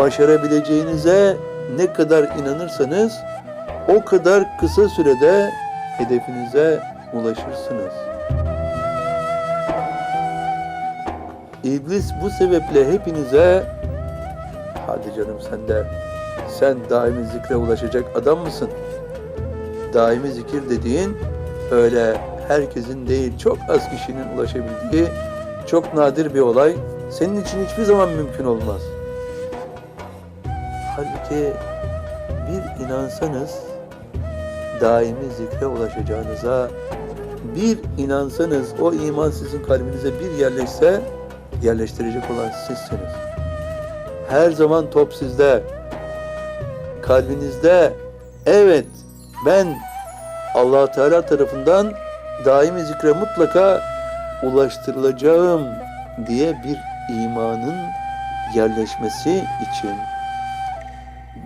başarabileceğinize ne kadar inanırsanız o kadar kısa sürede hedefinize ulaşırsınız. İblis bu sebeple hepinize hadi canım sen de sen daimi zikre ulaşacak adam mısın? Daimi zikir dediğin öyle herkesin değil çok az kişinin ulaşabildiği çok nadir bir olay. Senin için hiçbir zaman mümkün olmaz. Halbuki bir inansanız daimi zikre ulaşacağınıza bir inansanız o iman sizin kalbinize bir yerleşse yerleştirecek olan sizsiniz. Her zaman top sizde. Kalbinizde evet ben allah Teala tarafından daimi zikre mutlaka ulaştırılacağım diye bir imanın yerleşmesi için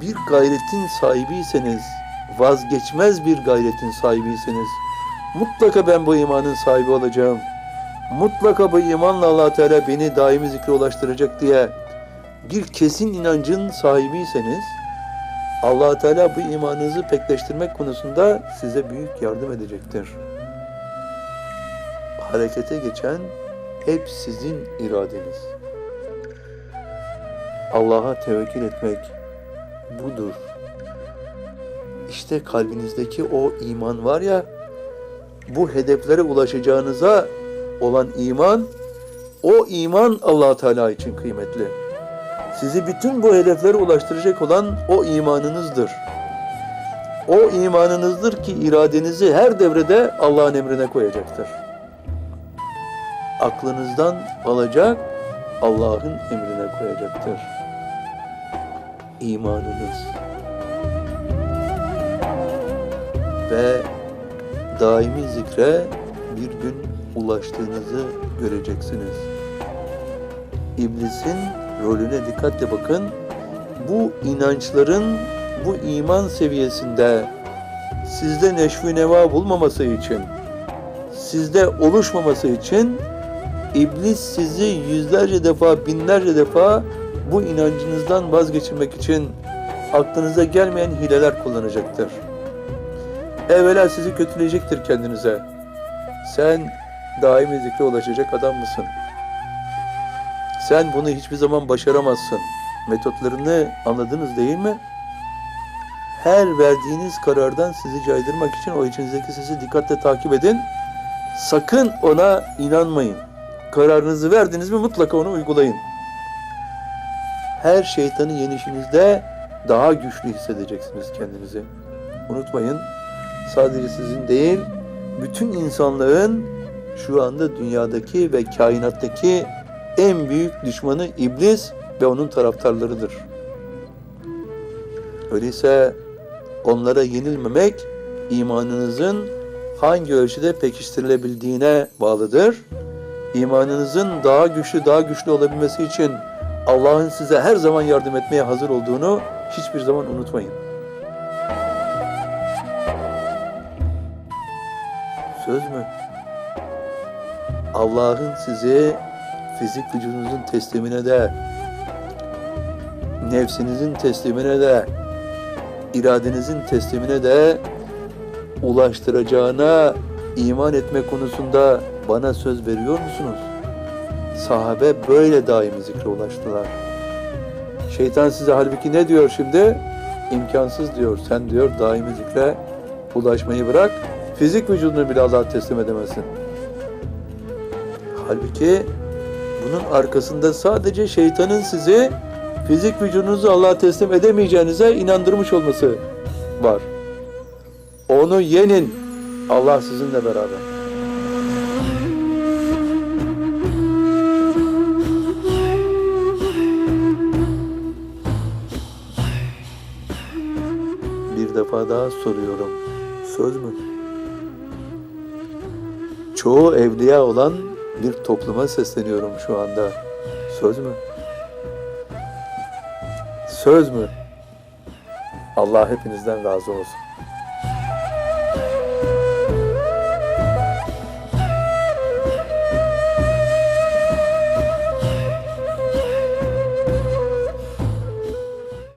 bir gayretin sahibiyseniz, vazgeçmez bir gayretin sahibiyseniz, mutlaka ben bu imanın sahibi olacağım. Mutlaka bu imanla allah Teala beni daimi zikre ulaştıracak diye bir kesin inancın sahibiyseniz, allah Teala bu imanınızı pekleştirmek konusunda size büyük yardım edecektir. Harekete geçen hep sizin iradeniz. Allah'a tevekkül etmek budur. İşte kalbinizdeki o iman var ya, bu hedeflere ulaşacağınıza olan iman, o iman allah Teala için kıymetli. Sizi bütün bu hedeflere ulaştıracak olan o imanınızdır. O imanınızdır ki iradenizi her devrede Allah'ın emrine koyacaktır. Aklınızdan alacak, Allah'ın emrine koyacaktır. İmanınız. Ve daimi zikre bir gün ulaştığınızı göreceksiniz. İblisin rolüne dikkatle bakın. Bu inançların bu iman seviyesinde sizde neşvi neva bulmaması için, sizde oluşmaması için iblis sizi yüzlerce defa, binlerce defa bu inancınızdan vazgeçirmek için aklınıza gelmeyen hileler kullanacaktır. Evvela sizi kötüleyecektir kendinize. Sen daimi zikre ulaşacak adam mısın? Sen bunu hiçbir zaman başaramazsın. Metotlarını anladınız değil mi? Her verdiğiniz karardan sizi caydırmak için o içinizdeki sesi dikkatle takip edin. Sakın ona inanmayın. Kararınızı verdiniz mi mutlaka onu uygulayın. Her şeytanı yenişinizde daha güçlü hissedeceksiniz kendinizi. Unutmayın, sadece sizin değil, bütün insanlığın şu anda dünyadaki ve kainattaki en büyük düşmanı iblis ve onun taraftarlarıdır. Öyleyse onlara yenilmemek imanınızın hangi ölçüde pekiştirilebildiğine bağlıdır. İmanınızın daha güçlü daha güçlü olabilmesi için Allah'ın size her zaman yardım etmeye hazır olduğunu hiçbir zaman unutmayın. Söz mü? Allah'ın sizi fizik vücudunuzun teslimine de, nefsinizin teslimine de, iradenizin teslimine de ulaştıracağına iman etme konusunda bana söz veriyor musunuz? Sahabe böyle daimi zikre ulaştılar. Şeytan size halbuki ne diyor şimdi? İmkansız diyor. Sen diyor daimi zikre ulaşmayı bırak. Fizik vücudunu bile Allah'a teslim edemezsin. Halbuki bunun arkasında sadece şeytanın sizi fizik vücudunuzu Allah'a teslim edemeyeceğinize inandırmış olması var. Onu yenin. Allah sizinle beraber. Bir defa daha soruyorum. Söz mü? Çoğu evliya olan bir topluma sesleniyorum şu anda. Söz mü? Söz mü? Allah hepinizden razı olsun.